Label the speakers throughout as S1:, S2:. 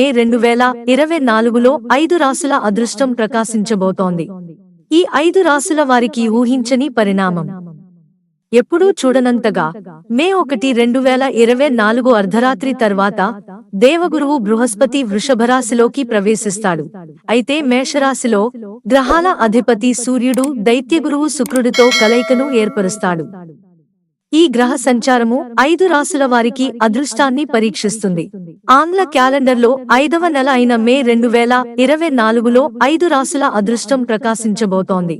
S1: మే రెండు వేల ఇరవై నాలుగులో ఐదు రాసుల అదృష్టం ప్రకాశించబోతోంది. ఈ ఐదు రాసుల వారికి ఊహించని పరిణామం. ఎప్పుడూ చూడనంతగా మే ఒకటి రెండు వేల ఇరవై నాలుగు అర్ధరాత్రి తర్వాత దేవగురువు బృహస్పతి వృషభరాశిలోకి ప్రవేశిస్తాడు. అయితే మేషరాశిలో గ్రహాల అధిపతి సూర్యుడు దైత్యగురువు శుక్రుడితో కలయికను ఏర్పరుస్తాడు. ఈ గ్రహ సంచారము ఐదు రాసుల వారికి అదృష్టాన్ని పరీక్షిస్తుంది. ఆంగ్ల క్యాలెండర్లో ఐదవ నెల అయిన మే రెండు వేల ఇరవై నాలుగులో ఐదు రాసుల అదృష్టం ప్రకాశించబోతోంది.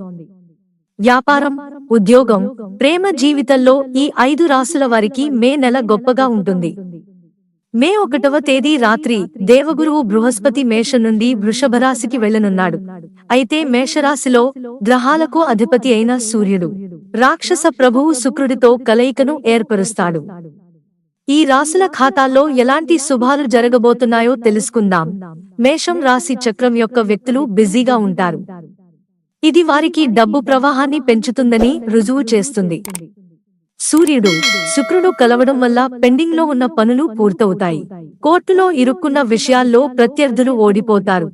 S1: వ్యాపారం ఉద్యోగం ప్రేమ జీవితంలో ఈ ఐదు రాసుల వారికి మే నెల గొప్పగా ఉంటుంది. మే ఒకటవ తేదీ రాత్రి దేవగురువు బృహస్పతి మేష నుండి వృషభరాశికి వెళ్ళనున్నాడు అయితే మేషరాశిలో గ్రహాలకు అధిపతి అయిన సూర్యుడు. రాక్షస ప్రభువు శుక్రుడితో కలయికను ఏర్పరుస్తాడు. ఈ రాశుల ఖాతాల్లో ఎలాంటి శుభాలు జరగబోతున్నాయో తెలుసుకుందాం. మేషం రాశి చక్రం యొక్క వ్యక్తులు బిజీగా ఉంటారు. ఇది వారికి డబ్బు ప్రవాహాన్ని పెంచుతుందని రుజువు చేస్తుంది. సూర్యుడు శుక్రుడు కలవడం వల్ల పెండింగ్లో ఉన్న పనులు పూర్తవుతాయి. కోర్టులో ఇరుక్కున్న విషయాల్లో ప్రత్యర్థులు ఓడిపోతారు.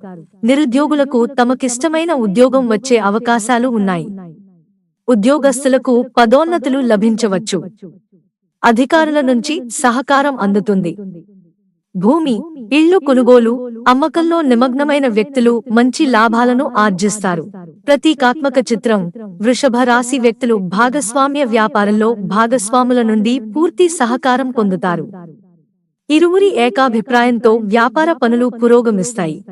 S1: నిరుద్యోగులకు తమకిష్టమైన ఉద్యోగం వచ్చే అవకాశాలు ఉన్నాయి. ఉద్యోగస్తులకు పదోన్నతులు లభించవచ్చు. అధికారుల నుంచి సహకారం అందుతుంది. భూమి ఇళ్ళు కొనుగోలు అమ్మకంలో నిమగ్నమైన వ్యక్తులు మంచి లాభాలను ఆర్జిస్తారు. ప్రతీకాత్మక చిత్రం వృషభ రాశి వ్యక్తులు భాగస్వామ్య వ్యాపారంలో భాగస్వాముల నుండి పూర్తి సహకారం పొందుతారు. ఇరువురి ఏకాభిప్రాయంతో వ్యాపార పనులు పురోగమిస్తాయి.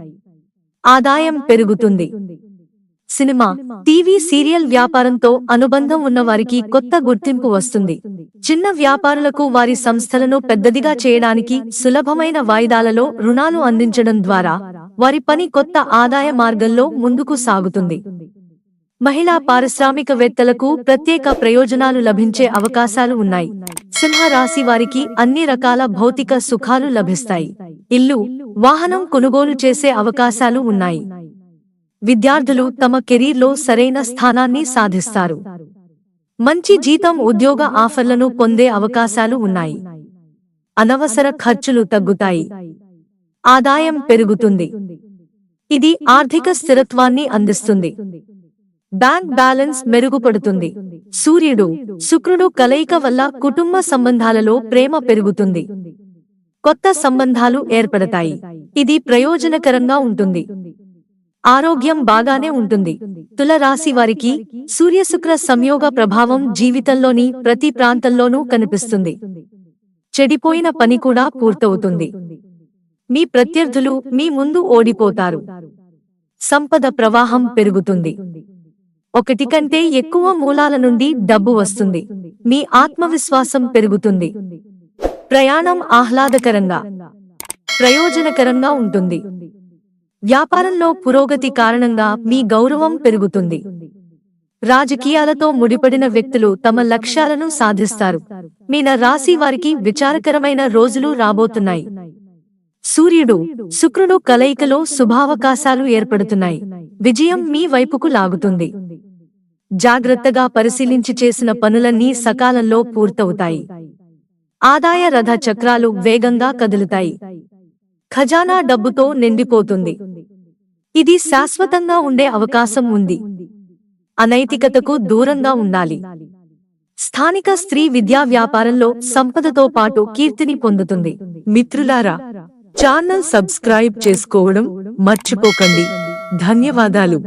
S1: ఆదాయం పెరుగుతుంది. సినిమా టీవీ సీరియల్ వ్యాపారంతో అనుబంధం ఉన్న వారికి కొత్త గుర్తింపు వస్తుంది. చిన్న వ్యాపారులకు వారి సంస్థలను పెద్దదిగా చేయడానికి సులభమైన వాయిదాలలో రుణాలు అందించడం ద్వారా వారి పని కొత్త ఆదాయ మార్గంలో ముందుకు సాగుతుంది. మహిళా పారిశ్రామికవేత్తలకు ప్రత్యేక ప్రయోజనాలు లభించే అవకాశాలు ఉన్నాయి. సింహ రాశి వారికి అన్ని రకాల భౌతిక సుఖాలు లభిస్తాయి. ఇల్లు వాహనం కొనుగోలు చేసే అవకాశాలు ఉన్నాయి. విద్యార్థులు తమ కెరీర్లో సరైన స్థానాన్ని సాధిస్తారు. మంచి జీతం ఉద్యోగ ఆఫర్లను పొందే అవకాశాలు ఉన్నాయి. అనవసర ఖర్చులు తగ్గుతాయి. ఆదాయం పెరుగుతుంది. ఇది ఆర్థిక స్థిరత్వాన్ని అందిస్తుంది. బ్యాంక్ బ్యాలెన్స్ మెరుగుపడుతుంది. సూర్యుడు శుక్రుడు కలయిక వల్ల కుటుంబ సంబంధాలలో ప్రేమ పెరుగుతుంది. కొత్త సంబంధాలు ఏర్పడతాయి. ఇది ప్రయోజనకరంగా ఉంటుంది. ఆరోగ్యం బాగానే ఉంటుంది. తులరాశి వారికి సూర్యశుక్ర సంయోగ ప్రభావం జీవితంలోని ప్రతి ప్రాంతంలోనూ కనిపిస్తుంది. చెడిపోయిన పని కూడా పూర్తవుతుంది. మీ ప్రత్యర్థులు మీ ముందు ఓడిపోతారు. సంపద ప్రవాహం పెరుగుతుంది. ఒకటి కంటే ఎక్కువ మూలాల నుండి డబ్బు వస్తుంది. మీ ఆత్మవిశ్వాసం పెరుగుతుంది. ప్రయాణం ఆహ్లాదకరంగా ప్రయోజనకరంగా ఉంటుంది. వ్యాపారంలో పురోగతి కారణంగా మీ గౌరవం పెరుగుతుంది. రాజకీయాలతో ముడిపడిన వ్యక్తులు తమ లక్ష్యాలను సాధిస్తారు. మీన రాశి వారికి విచారకరమైన రోజులు రాబోతున్నాయి. సూర్యుడు శుక్రుడు కలయికలో శుభావకాశాలు ఏర్పడుతున్నాయి. విజయం మీ వైపుకు లాగుతుంది. జాగ్రత్తగా పరిశీలించి చేసిన పనులన్నీ సకాలంలో పూర్తవుతాయి. ఆదాయ రథ చక్రాలు వేగంగా కదులుతాయి. ఖజానా డబ్బుతో నిండిపోతుంది. ఇది శాశ్వతంగా ఉండే అవకాశం ఉంది. అనైతికతకు దూరంగా ఉండాలి. స్థానిక స్త్రీ విద్యా వ్యాపారంలో సంపదతో పాటు కీర్తిని పొందుతుంది. మిత్రులారా ఛానల్ సబ్స్క్రైబ్ చేసుకోవడం మర్చిపోకండి. ధన్యవాదాలు.